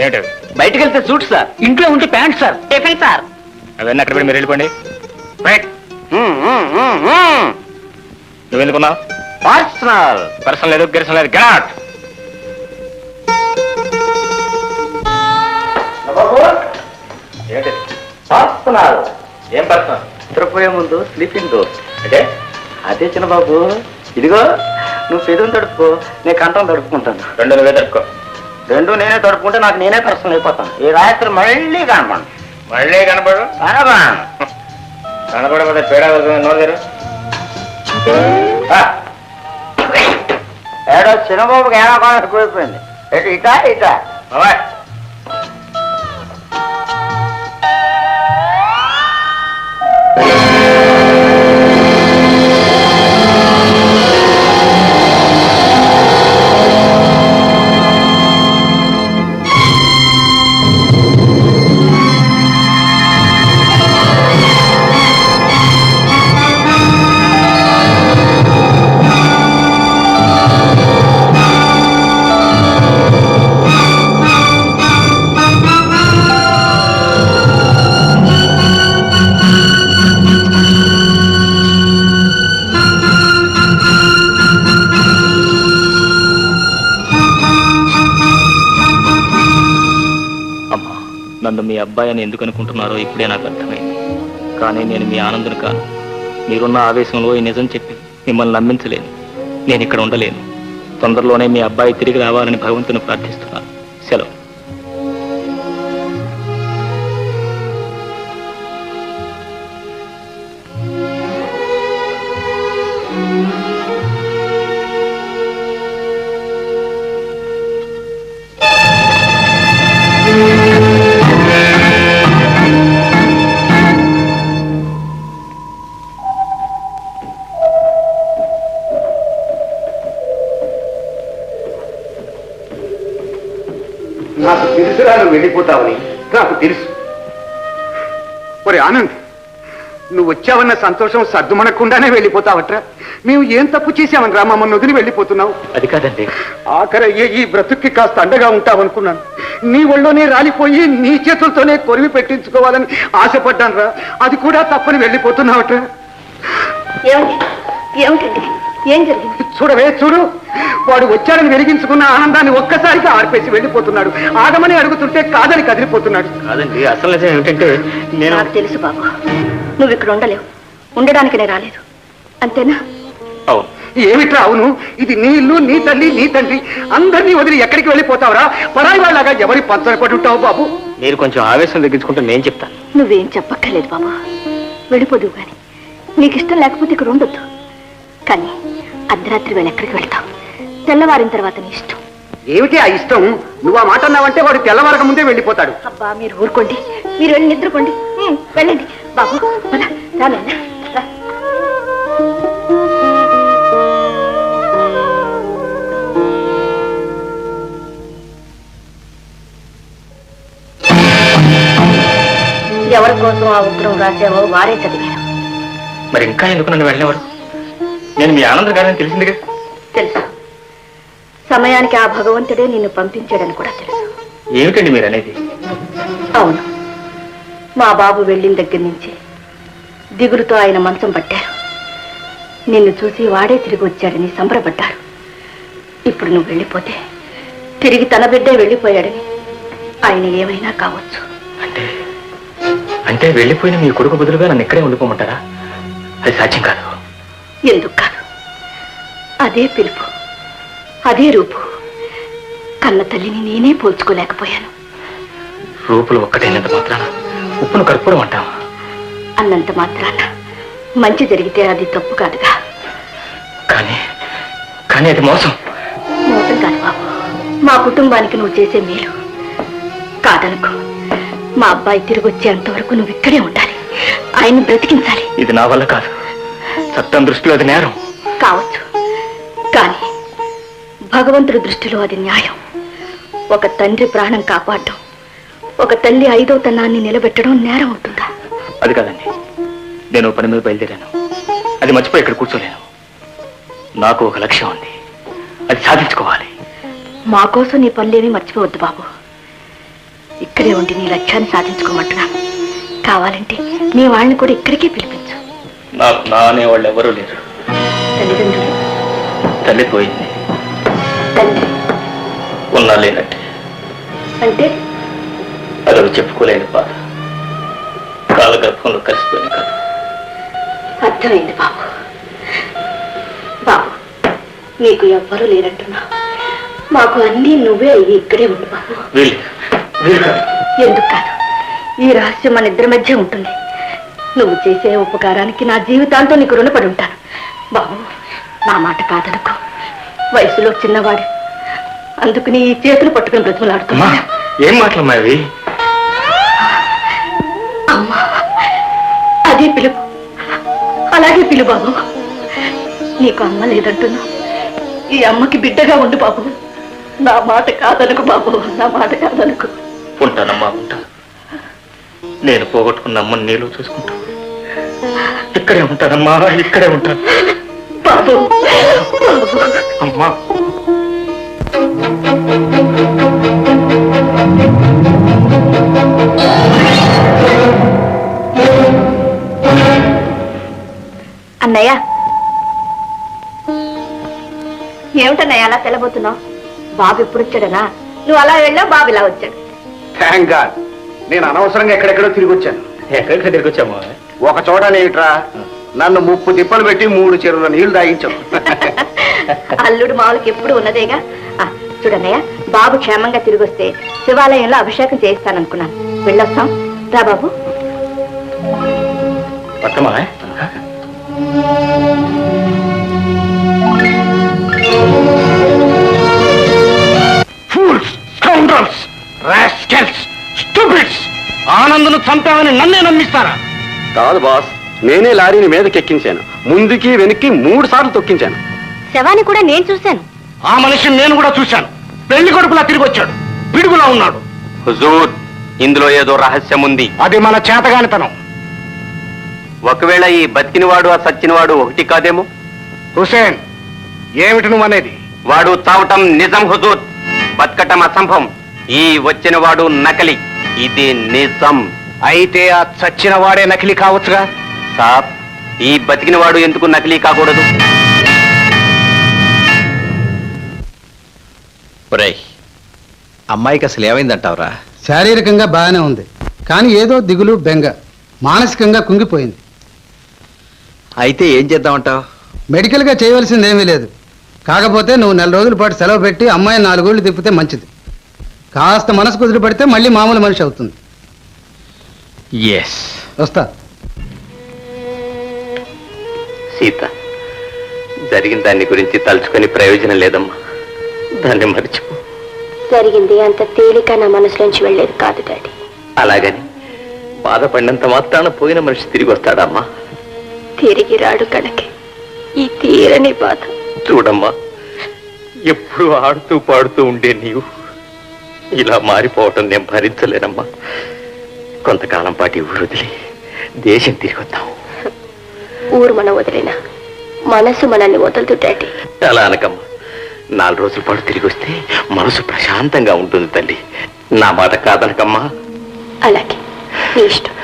ఏమిటి? బయటకు వెళ్తే సూట్ సార్. ఇంట్లో ఉంటే ప్యాంట్ సార్. Tiffin sir. అవన్నీ అక్కడ పెట్టి మీరు వెళ్ళిపోండి. రైట్ నువ్వెందుకున్నావు పర్సనల్ పర్సనల్ లేదు గిరసన లేదు. గెట్ ఏంటి పర్సనల్ ఏం పర్సనల్ నిద్రపోయే ముందు స్లీపింగ్ డోస్ అంటే? అదే చిన్నబాబు. ఇదిగో నువ్వు పెదవుని తడుపుకో నేను కంఠం తడుపుకుంటాను. రెండు నువ్వే తట్టుకో రెండు నేనే తడుపుకుంటే నాకు నేనే పర్సనల్ అయిపోతాను ఈ రాత్రి మళ్ళీ కనపడు మళ్ళీ కనపడు? కనపడు కనపడకపోతే పేడ వెళ్తుంది నోరు ఏడో చిన్నబాబుకి ఏమో కాలం ఎక్కువైపోయింది. ఎటు ఇటా ఇటా. బాబాయ్. మీ అబ్బాయి అని ఎందుకు అనుకుంటున్నారో ఇప్పుడే నాకు అర్థమైంది. కానీ నేను మీ ఆనందను కాను మీరున్న ఆవేశంలో ఈ నిజం చెప్పి మిమ్మల్ని నమ్మించలేను నేను ఇక్కడ ఉండలేను. తొందరలోనే మీ అబ్బాయి తిరిగి రావాలని భగవంతుని ప్రార్థిస్తున్నాను సెలవు. నాకు తెలుసురా నువ్వు వెళ్ళిపోతావని. నాకు తెలుసు. ఒరే ఆనంద్ నువ్వు వచ్చావన్న సంతోషం సర్దుమనకుండానే వెళ్ళిపోతావట్రా. మేము ఏం తప్పు చేశామని రా మమ్మల్ని వదిలి వెళ్ళిపోతున్నావు. అది కాదండి. ఆఖరి అయ్యే ఈ బ్రతుక్కి కాస్త అండగా ఉంటావనుకున్నాను. నీ ఒళ్ళోనే రాలిపోయి నీ చేతులతోనే కొరివి పెట్టించుకోవాలని ఆశపడ్డాను రా అది కూడా తప్పని వెళ్ళిపోతున్నావట్రా. ఏమిటి ఏమిటండి? ఏం జరిగింది? చూడవే చూడు. వాడు వచ్చాడని వెలిగించుకున్న ఆనందాన్ని ఒక్కసారిగా ఆర్పేసి వెళ్ళిపోతున్నాడు. ఆగమని అడుగుతుంటే కాదని కదిలిపోతున్నాడు. కాదండి అసలు నిజం ఏమిటంటే నేను నాకు తెలుసు బాబు. నువ్వు ఇక్కడ ఉండలేవు. ఉండడానికి నేను రాలేదు. అంతేనా? అవును ఏమిట్రా అవును? ఇది నీ ఇల్లు నీ తల్లి నీ తండ్రి. అందరినీ వదిలి ఎక్కడికి వెళ్ళిపోతావురా? పరాయి వాళ్ళగా ఎవరి పంచన పడి ఉంటావు బాబు? మీరు కొంచెం ఆవేశం తగ్గించుకుంటే నేను చెప్తాను. నువ్వేం చెప్పక్కర్లేదు బాబు. వెళ్ళిపోదువు గాని. నీకు ఇష్టం లేకపోతే ఇక్కడ ఉండొద్దు. కానీ అర్ధరాత్రి వేళ ఎక్కడికి వెళ్తావు? తెల్లవారిన తర్వాత నీ ఇష్టం. ఏమిటి ఆ ఇష్టం? నువ్వు ఆ మాట అన్నావంటే వాడు తెల్లవారక ముందే వెళ్ళిపోతాడు. అబ్బా మీరు ఊరుకోండి. మీరు వెళ్ళి నిద్రపోండి. ఉమ్, వెళ్ళండి. బాబు. ఎవరి కోసం ఆ ఉత్తరం రాసావో వారే చదివారు. మరి ఇంకా ఎందుకు నన్ను వెళ్ళేవారు నేను మీ ఆనందం గారని తెలిసిందిగా? తెలుసు. సమయానికి ఆ భగవంతుడే నిన్ను పంపించాడని కూడా తెలుసు. ఏమిటండి మీరు అనేది అవును. మా బాబు వెళ్ళిన దగ్గర నుంచి దిగులుతో ఆయన మంచం పట్టారు. నిన్ను చూసి వాడే తిరిగి వచ్చాడని సంబరపడ్డారు. ఇప్పుడు నువ్వు వెళ్ళిపోతే తిరిగి తన బిడ్డే వెళ్ళిపోయాడని ఆయన ఏమైనా కావచ్చు. అంటే అంటే వెళ్ళిపోయిన మీ కొడుకు బదులుగా నన్ను ఇక్కడే ఉండిపోమంటారా? అది సాధ్యం కాదు. ఎందుకు? కాదు అదే పిలుపు అదే రూపు. కన్న తల్లిని నేనే పోల్చుకోలేకపోయాను. రూపులు ఒక్కటైనంత మాత్రాన ఉప్పును కర్పూరం అంటావా? అన్నంత మాత్రాన మంచి జరిగితే అది తప్పు కాదుగా. కానీ కానీ అది మోసం. మోసం కాదు బాబు. మా కుటుంబానికి నువ్వు చేసే మేలు. కాదనుకో మా అబ్బాయి తిరిగి వచ్చేంత వరకు నువ్వు ఇక్కడే ఉండాలి. ఆయన్ని బ్రతికించాలి. ఇది నా వల్ల కాదు. చట్టం దృష్టిలో అది నేరం. కావచ్చు. కానీ భగవంతుడి దృష్టిలో అది న్యాయం. ఒక తండ్రి ప్రాణం కాపాడటం ఒక తల్లి ఐదో తనాన్ని నిలబెట్టడం నేరం ఉంటుందా అది కాదండి. నేను పని మీద బయలుదేరాను. అది మర్చిపోయి ఇక్కడ కూర్చోలేను. నాకు ఒక లక్ష్యం ఉంది. అది సాధించుకోవాలి. మా కోసం నీ పనులేమీ మర్చిపోవద్దు బాబు. ఇక్కడే ఉండి నీ లక్ష్యాన్ని సాధించుకోమంటున్నాను. కావాలంటే మీ వాళ్ళని కూడా ఇక్కడికే పిలిపించు. నాకు నా అనేవాళ్ళు ఎవరూ లేరు. తల్లిదండ్రులు? తల్లి పోయింది. ఉన్నా లేనట్టే. అంటే? అదొక చెప్పుకోలేని బాధ. కాలగర్భంలో కలిసిపోయిన కదా. అర్థమైంది బాబు. బాబు నీకు ఎవ్వరూ లేరంటున్నా మాకు అన్నీ నువ్వే అయ్యి ఇక్కడే ఉండు బాబు. వీళ్ళు వీళ్ళు కాదు. ఎందుకు కాదు? ఈ రహస్యం మన ఇద్దరి మధ్య ఉంటుంది. నువ్వు చేసే ఉపకారానికి నా జీవితాంతం నీకు రుణపడి ఉంటాను. బాబు నా మాట కాదనుకో. వయసులో చిన్నవాడు. అందుకని ఈ చేతులు పట్టుకుని బ్రతుకులాడుతున్నా ఏం మాటలమ్మా ఇవి అమ్మా అదే పిలుపు. అలాగే పిలు బాబు. నీకు అమ్మ లేదంటున్నా. ఈ అమ్మకి బిడ్డగా ఉండు బాబు. నా మాట కాదనుకు బాబు నా మాట కాదనుకు. ఉంటానమ్మా ఉంటా. నేను పోగొట్టుకున్న అమ్మని నీళ్ళు చూసుకుంటా. ఇక్కడే ఉంటానమ్మా ఇక్కడే ఉంటాను. బాబు అమ్మా. అన్నయ్య. ఏమిటన్నయ్య అలా తెలబోతున్నావు బాబు ఎప్పుడు వచ్చాడనా? నువ్వు అలా వెళ్ళావు బాబు ఇలా వచ్చాడు. థ్యాంక్ గాడ్ నేను అనవసరంగా ఎక్కడెక్కడో తిరిగి వచ్చాను. ఎక్కడికి దగ్గరికి వచ్చామా ఒక చోట నేట్రా నన్ను ముప్పు తిప్పలు పెట్టి మూడు చెరువుల నీళ్ళు తాగించావు అల్లుడు మామూలుకి ఎప్పుడు ఉన్నదేగా? చూడన్నయ్య బాబు క్షేమంగా తిరిగి వస్తే శివాలయంలో అభిషేకం చేయిస్తాననుకున్నాను. వెళ్ళొస్తాం. రా బాబు. పక్కమా ఫూల్స్ స్కౌండ్రల్స్ రాస్కెల్స్ స్టూపిడ్స్ ఆనందను చంపామని నన్నే నమ్మిస్తారా? కాదు బాస్. నేనే లారీని మీదకి ఎక్కించాను ముందుకి వెనక్కి మూడు సార్లు తొక్కించాను. శవాన్ని కూడా నేను చూశాను. ఆ మనిషిని నేను కూడా చూశాను. పెళ్ళి కొడుకులా తిరిగి వచ్చాడు. పిడుగులా ఉన్నాడు. హుజూర్ ఇందులో ఏదో రహస్యం ఉంది అది మన చేతగానితనం. ఒకవేళ ఈ బతికినవాడు ఆ సచ్చినవాడు ఒకటి కాదేమో? హుసేన్ ఏమిటి నువ్వు అనేది వాడు చావటం నిజం హుజూర్. బతకటం అసంభవం. ఈ వచ్చినవాడు నకలి. ఇది నిజం. అయితే ఆ చచ్చిన వాడే నకిలీ కావచ్చుగా? సాబ్ ఈ బతికినవాడు ఎందుకు నకిలీ కాకూడదు? అమ్మాయికి అసలు ఏమైందంటావురా? శారీరకంగా బాగానే ఉంది. కానీ ఏదో దిగులు బెంగ మానసికంగా కుంగిపోయింది. అయితే ఏం చేద్దామంటావు? మెడికల్గా చేయవలసింది ఏమీ లేదు. కాకపోతే నువ్వు నెల రోజుల పాటు సెలవు పెట్టి అమ్మాయి నాలుగోళ్ళు తిప్పితే మంచిది. కాస్త మనసు కుదిరి పడితే మళ్ళీ మామూలు మనిషి అవుతుంది. ఎస్ వస్తా. సీత జరిగిన దాన్ని గురించి తలుచుకొని ప్రయోజనం లేదమ్మా. దాన్ని మర్చిపో. జరిగింది అంత తేలిక నా మనసులోంచి వెళ్ళేది కాదు డాడీ. అలాగని బాధపడినంత మాత్రాన పోయిన మనిషి తిరిగి వస్తాడమ్మా. తిరిగి రాడు కనుక. ఈ తీరని బాధ. చూడమ్మా ఎప్పుడు ఆడుతూ పాడుతూ ఉండే నీవు. ఇలా మారిపోవటం నేను భరించలేనమ్మా. కొంతకాలం పాటు ఊరు వదిలి దేశం తిరిగి వద్దాం. ఊరు మనం వదిలేనా? మనసు మనల్ని వదలదు డాడీ అలా అనకమ్మా నాలుగు రోజుల పాటు తిరిగి వస్తే మనసు ప్రశాంతంగా ఉంటుంది తల్లి. నా మాట కాదనకమ్మా. అలాగే. ఇష్టం.